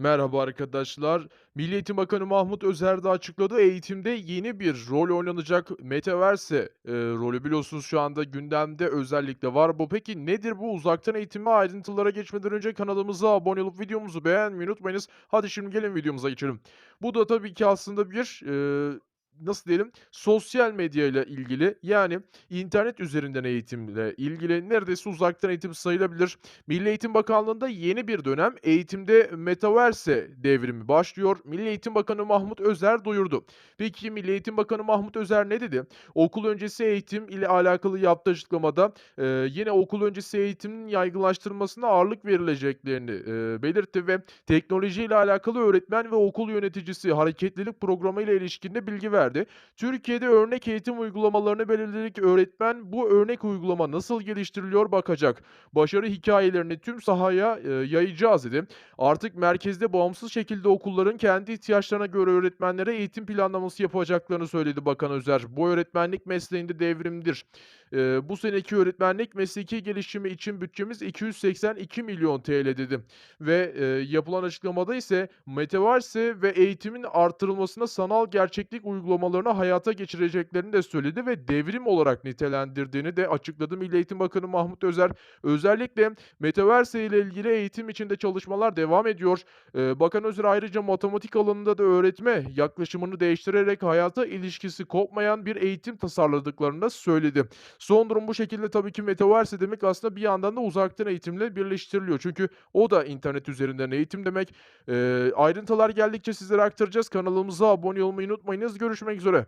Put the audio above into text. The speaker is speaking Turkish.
Merhaba arkadaşlar. Milli Eğitim Bakanı Mahmut Özer de açıkladı. Eğitimde yeni bir rol oynanacak Metaverse e, rolü biliyorsunuz şu anda gündemde özellikle var. Bu peki nedir bu uzaktan eğitime ayrıntılara geçmeden önce kanalımıza abone olup videomuzu beğenmeyi unutmayınız. Hadi şimdi gelin videomuza geçelim. Bu da tabii ki aslında bir e, nasıl diyelim sosyal medya ile ilgili yani internet üzerinden eğitimle ilgili neredeyse uzaktan eğitim sayılabilir. Milli Eğitim Bakanlığı'nda yeni bir dönem eğitimde Metaverse devrimi başlıyor. Milli Eğitim Bakanı Mahmut Özer duyurdu. Peki Milli Eğitim Bakanı Mahmut Özer ne dedi? Okul öncesi eğitim ile alakalı yaptığı açıklamada e, yine okul öncesi eğitimin yaygınlaştırılmasına ağırlık verileceklerini e, belirtti ve teknoloji ile alakalı öğretmen ve okul yöneticisi hareketlilik programı ile ilişkinde bilgi verdi. Türkiye'de örnek eğitim uygulamalarını belirledik. Öğretmen bu örnek uygulama nasıl geliştiriliyor bakacak. Başarı hikayelerini tüm sahaya e, yayacağız dedi. Artık merkezde bağımsız şekilde okulların kendi ihtiyaçlarına göre öğretmenlere eğitim planlaması yapacaklarını söyledi Bakan Özer. Bu öğretmenlik mesleğinde devrimdir. E, bu seneki öğretmenlik mesleki gelişimi için bütçemiz 282 milyon TL dedi. Ve e, yapılan açıklamada ise Metaverse ve eğitimin artırılmasına sanal gerçeklik uygulamalarını hayata geçireceklerini de söyledi ve devrim olarak nitelendirdiğini de açıkladı Milli Eğitim Bakanı Mahmut Özer. Özellikle Metaverse ile ilgili eğitim içinde çalışmalar devam ediyor. Eee, Bakan Özer ayrıca matematik alanında da öğretme yaklaşımını değiştirerek hayata ilişkisi kopmayan bir eğitim tasarladıklarını da söyledi. Son durum bu şekilde tabii ki Metaverse demek aslında bir yandan da uzaktan eğitimle birleştiriliyor. Çünkü o da internet üzerinden eğitim demek. Eee, ayrıntılar geldikçe sizlere aktaracağız. Kanalımıza abone olmayı unutmayınız. Görüşmek üzere.